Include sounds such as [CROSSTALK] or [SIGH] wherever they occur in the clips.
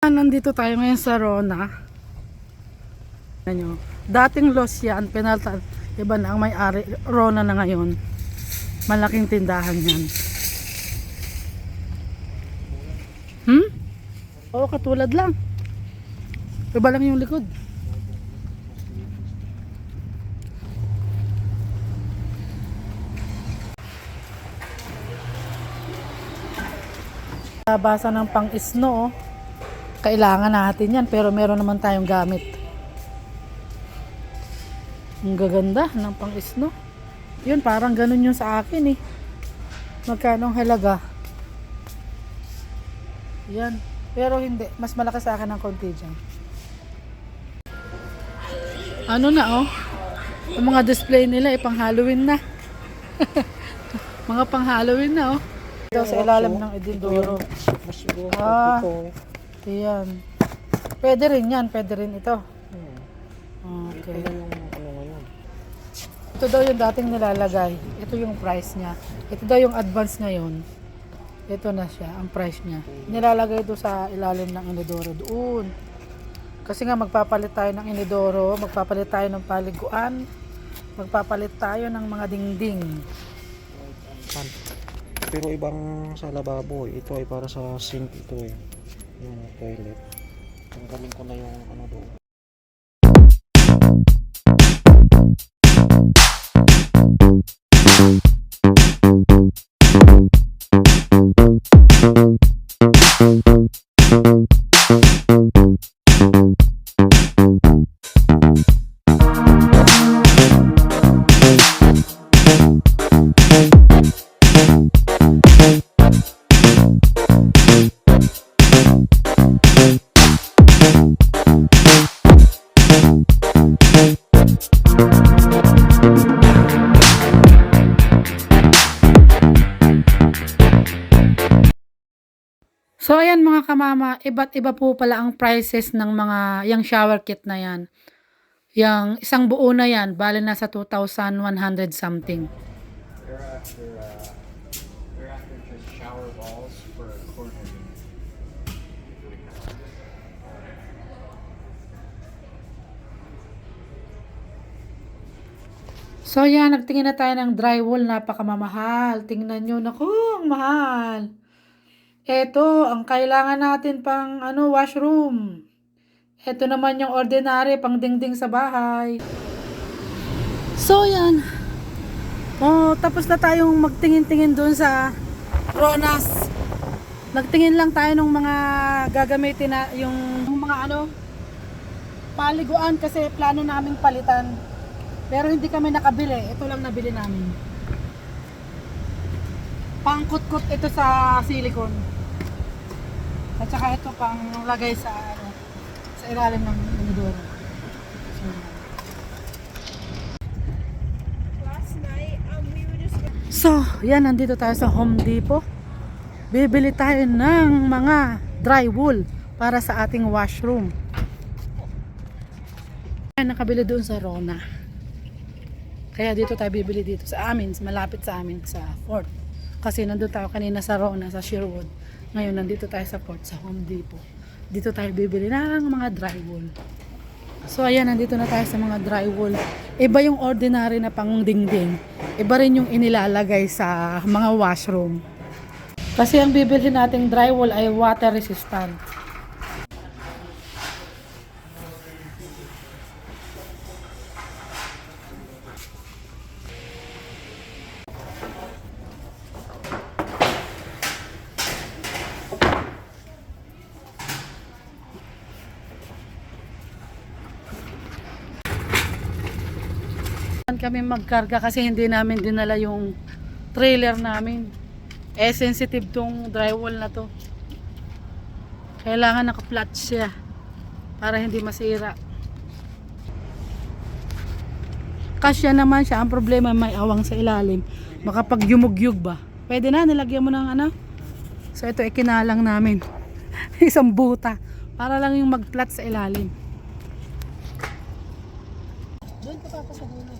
Nandito tayo ngayon sa Rona. Ano, dating loss yan, penalta, iba na ang may-ari, Rona na ngayon. Malaking tindahan yan. Hmm? Oo, katulad lang. Iba lang yung likod. Basa ng pang-isno, oh. Kailangan natin yan, pero meron naman tayong gamit. Ang gaganda ng pang-isno. Yun, parang ganun yung sa akin eh. Magkano ang halaga? Yan. Pero hindi, mas malaki sa akin ang konti dyan. Ano na oh? Yung mga display nila, eh, pang Halloween na. [LAUGHS] mga pang Halloween na oh. Ito sa ilalim ng Edindoro. Ah. Ito. Ayan. Pwede rin yan, pwede rin ito. Hmm. Okay. Ito yung ano. Ito daw yung dating nilalagay. Ito yung price niya. Ito daw yung advance ngayon. Ito na siya, ang price niya. Nilalagay ito sa ilalim ng inidoro doon. Kasi nga magpapalit tayo ng inidoro, magpapalit tayo ng paliguan, magpapalit tayo ng mga dingding. Pero ibang sa lababo eh. Ito ay para sa sink ito eh. Yung toilet. Tanggalin ko na yung ano doon. Ayan mga kamama, iba't iba po pala ang prices ng mga yung shower kit na yan. Yung isang buo na yan, bale nasa 2,100 something. They're after, uh, they're after just shower balls for a corner. So yan, nagtingin na tayo ng drywall, napakamamahal. Tingnan nyo, naku, ang mahal. Eto, ang kailangan natin pang ano, washroom. Eto naman yung ordinary, pang dingding sa bahay. So yan. Oh, tapos na tayong magtingin-tingin doon sa Ronas. Nagtingin lang tayo ng mga gagamitin na yung, yung mga ano, paliguan kasi plano naming palitan. Pero hindi kami nakabili. Ito lang nabili namin. Pangkut-kut ito sa silicone. At saka ito pang lagay sa ano, sa ilalim ng inidoro. So, So, yan, nandito tayo sa Home Depot. Bibili tayo ng mga drywall para sa ating washroom. Yan, nakabili doon sa Rona. Kaya dito tayo bibili dito sa amin, malapit sa amin sa Fort. Kasi nandun tayo kanina sa Rona, sa Sherwood. Ngayon nandito tayo sa Fort, sa Home Depot. Dito tayo bibili ng mga drywall. So ayan, nandito na tayo sa mga drywall. Iba yung ordinary na pang dingding. Iba rin yung inilalagay sa mga washroom. Kasi ang bibili nating drywall ay water resistant. Kami magkarga kasi hindi namin dinala yung trailer namin. Eh, sensitive tong drywall na to. Kailangan naka-flat siya para hindi masira. Kasya naman siya. Ang problema may awang sa ilalim. Makapag yumugyug ba? Pwede na, nilagyan mo ng ano. So ito, ikinalang namin. [LAUGHS] Isang buta. Para lang yung mag-flat sa ilalim. Doon ka pa sa dulo.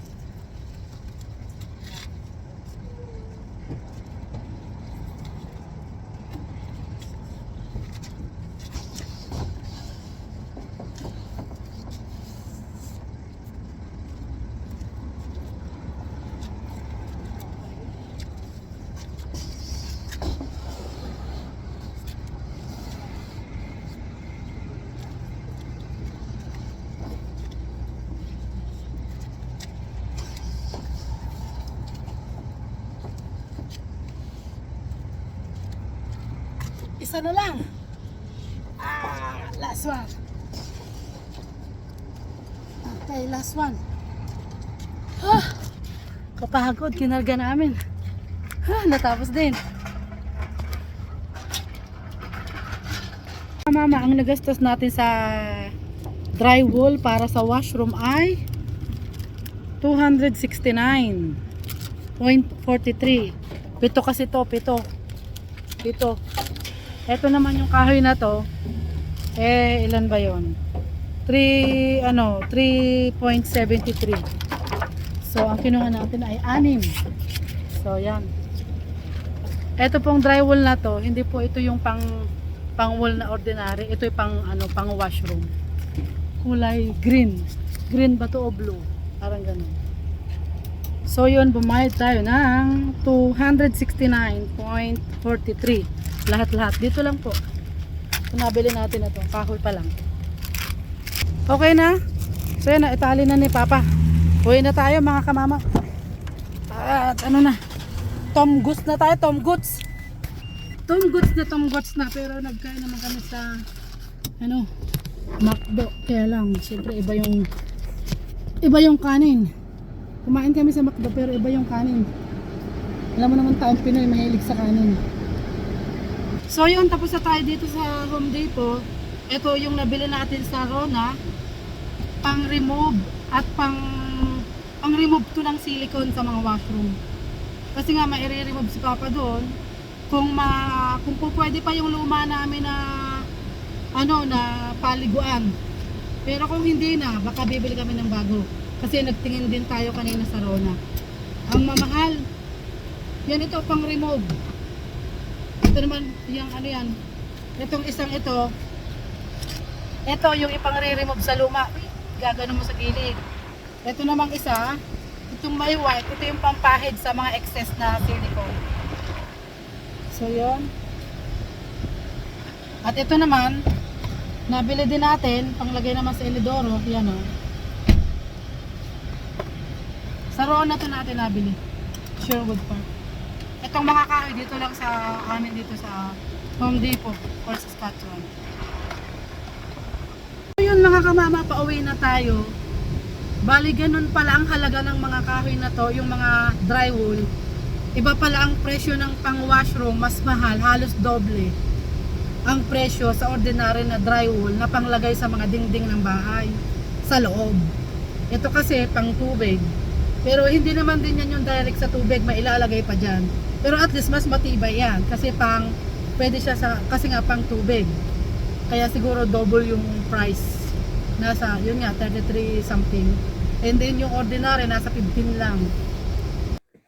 Na lang. Ah, last one. Okay, last one. Ah, kapagod, kinarga namin. Ah, natapos din. Mama, ang nagastos natin sa drywall para sa washroom ay 269.43. Pito kasi to, pito. Pito. Ito naman yung kahoy na to. Eh, ilan ba yon? 3, ano, 3.73. So, ang kinuha natin ay 6. So, yan. Ito pong drywall na to, hindi po ito yung pang pang wall na ordinary. Ito yung pang ano, pang washroom. Kulay green. Green ba to o blue? Parang ganun. So yun, bumayad tayo ng 269.43. Lahat-lahat. Dito lang po. Nabili natin ito. Kahoy pa lang. Okay na? So yun, itali na ni Papa. Uwi na tayo mga kamama. At ano na? Tom Goods na tayo, Tom Goods. Tom Goods na Tom Goods na pero nagkain naman kami sa ano McDo. Kaya lang, siyempre iba yung iba yung kanin. Kumain kami sa McDo pero iba yung kanin. Alam mo naman taong Pinoy mahilig sa kanin. So yun, tapos na tayo dito sa Home Depot. Ito yung nabili natin sa Rona. Pang remove at pang pang remove to ng silicone sa mga washroom. Kasi nga may remove si Papa doon. Kung ma kung po pwede pa yung luma namin na ano na paliguan. Pero kung hindi na, baka bibili kami ng bago. Kasi nagtingin din tayo kanina sa Rona. Ang mamahal. Yan ito pang remove. Ito naman yung ano yan. Itong isang ito. Ito yung ipang re-remove sa luma. Uy, Gagano mo sa gilid. Ito namang isa. Itong may white. Ito yung pampahid sa mga excess na silicone. So yun. At ito naman, nabili din natin, panglagay naman sa Elidoro, yan o. Sa Rona to natin nabili. Sherwood Park. Itong mga kahoy dito lang sa amin dito sa Home Depot or sa Saskatchewan. So yun mga kamama, pauwi na tayo. Bali ganun pala ang halaga ng mga kahoy na to, yung mga drywall. Iba pala ang presyo ng pang washroom, mas mahal, halos doble ang presyo sa ordinary na drywall na panglagay sa mga dingding ng bahay sa loob. Ito kasi pang tubig. Pero hindi naman din yan yung direct sa tubig, may ilalagay pa dyan. Pero at least mas matibay yan kasi pang pwede siya sa kasi nga pang tubig. Kaya siguro double yung price. Nasa yun nga 33 something. And then yung ordinary nasa 15 lang.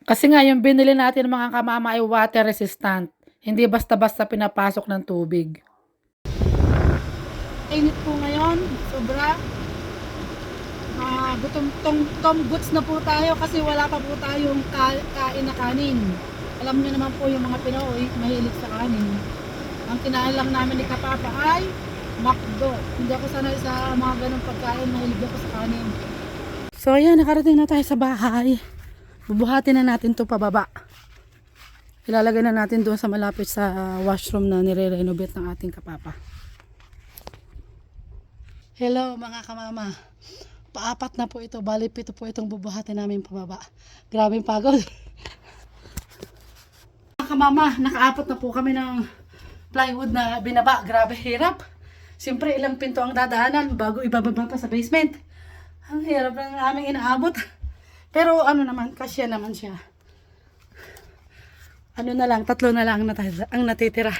Kasi nga yung binili natin mga kamama ay water resistant. Hindi basta-basta pinapasok ng tubig. Init po ngayon, sobra. Ah, gutom tong tom goods na po tayo kasi wala pa po tayong ka- kain na kanin. Alam niyo naman po yung mga Pinoy, mahilig sa kanin. Ang kinain lang namin ni Kapapa ay McDo. Hindi ako sanay sa mga ganong pagkain, mahilig ako sa kanin. So ayan, nakarating na tayo sa bahay. Bubuhatin na natin to pababa. Ilalagay na natin doon sa malapit sa uh, washroom na nire-renovate ng ating kapapa. Hello mga kamama. Paapat na po ito. Bali pito po itong bubuhatin namin pababa. Grabing pagod. [LAUGHS] mga kamama, nakaapat na po kami ng plywood na binaba. Grabe hirap. Siyempre ilang pinto ang dadaanan bago ibababa pa sa basement. Ang hirap ng aming inaabot. Pero ano naman, kasya naman siya ano na lang, tatlo na lang ang, nat- ang natitira.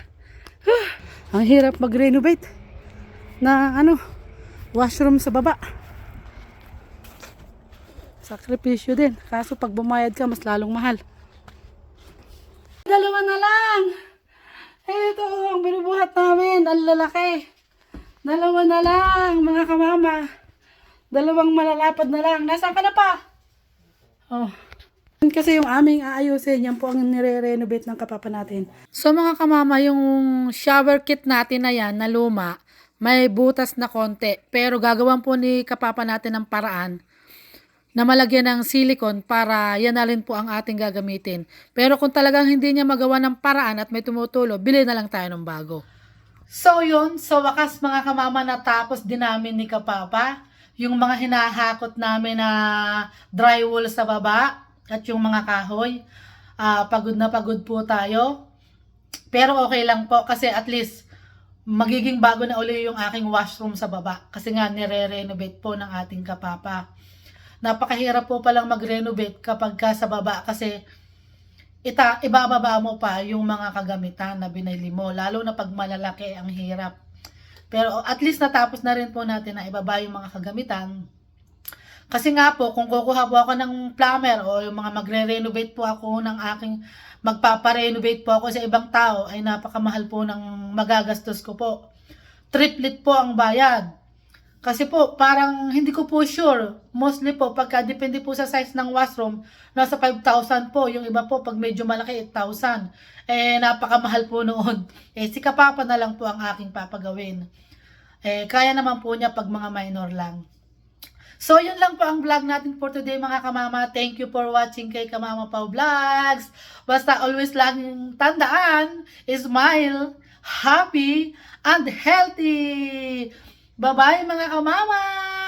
Huh, ang hirap mag-renovate na ano, washroom sa baba. Sakripisyo din. Kaso pag bumayad ka, mas lalong mahal. Dalawa na lang. Ito, ang binubuhat namin. Ang lalaki. Dalawa na lang, mga kamama. Dalawang malalapad na lang. Nasaan ka na pa? Oh. Kasi yung aming aayusin, yan po ang nire-renovate ng kapapa natin. So mga kamama, yung shower kit natin na yan, na luma, may butas na konti. Pero gagawan po ni kapapa natin ng paraan na malagyan ng silicone para yan na rin po ang ating gagamitin. Pero kung talagang hindi niya magawa ng paraan at may tumutulo, bili na lang tayo ng bago. So yun, sa wakas mga kamama natapos din namin ni Kapapa yung mga hinahakot namin na drywall sa baba at yung mga kahoy. Ah, pagod na pagod po tayo. Pero okay lang po kasi at least magiging bago na uli yung aking washroom sa baba kasi nga nire-renovate po ng ating kapapa. Napakahirap po palang mag-renovate kapag ka sa baba kasi ita, ibababa mo pa yung mga kagamitan na binili mo lalo na pag malalaki ang hirap. Pero at least natapos na rin po natin na ibaba yung mga kagamitan. Kasi nga po, kung kukuha po ako ng plumber o yung mga magre-renovate po ako ng aking, magpapa-renovate po ako sa ibang tao, ay napakamahal po ng magagastos ko po. Triplet po ang bayad. Kasi po, parang hindi ko po sure. Mostly po, pagka depende po sa size ng washroom, nasa 5,000 po. Yung iba po, pag medyo malaki, 8,000. Eh, napakamahal po [LAUGHS] noon. Eh, si Kapapa na lang po ang aking papagawin. Eh, kaya naman po niya pag mga minor lang. So, yun lang po ang vlog natin for today mga kamama. Thank you for watching kay Kamama Pau Vlogs. Basta always laging tandaan, smile, happy, and healthy. Bye-bye mga kamama!